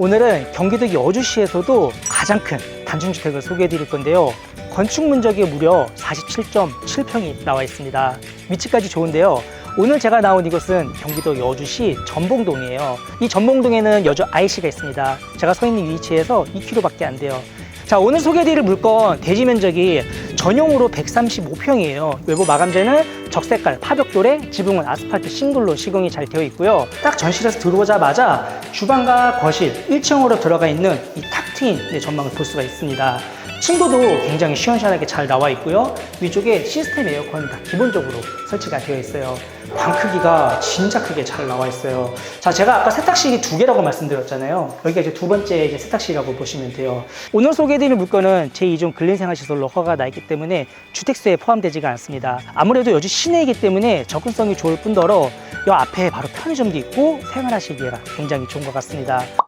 오늘은 경기도 여주시에서도 가장 큰 단층주택을 소개해 드릴 건데요. 건축 면적이 무려 47.7평이 나와 있습니다. 위치까지 좋은데요. 오늘 제가 나온 이곳은 경기도 여주시 전봉동이에요. 이 전봉동에는 여주 IC가 있습니다. 제가 서 있는 위치에서 2km밖에 안 돼요. 자, 오늘 소개해 드릴 물건 대지 면적이 전용으로 135평이에요. 외부 마감재는 적색깔 파벽돌에 지붕은 아스팔트 싱글로 시공이 잘 되어 있고요. 딱 전실에서 들어오자마자 주방과 거실 1층으로 들어가 있는 이 탁 트인 네, 전망을 볼 수가 있습니다. 층고도 굉장히 시원시원하게 잘 나와 있고요. 위쪽에 시스템 에어컨이 다 기본적으로 설치가 되어 있어요. 방 크기가 진짜 크게 잘 나와 있어요. 자, 제가 아까 세탁실이 두 개라고 말씀드렸잖아요. 여기가 이제 두 번째 이제 세탁실이라고 보시면 돼요. 오늘 소개해드릴 물건은 제2종 근린생활시설로 허가가 나 있기 때문에 주택수에 포함되지가 않습니다. 아무래도 여주 시 내이기 때문에 접근성이 좋을 뿐더러 이 앞에 바로 편의점도 있고 생활하시기에라 굉장히 좋은 것 같습니다.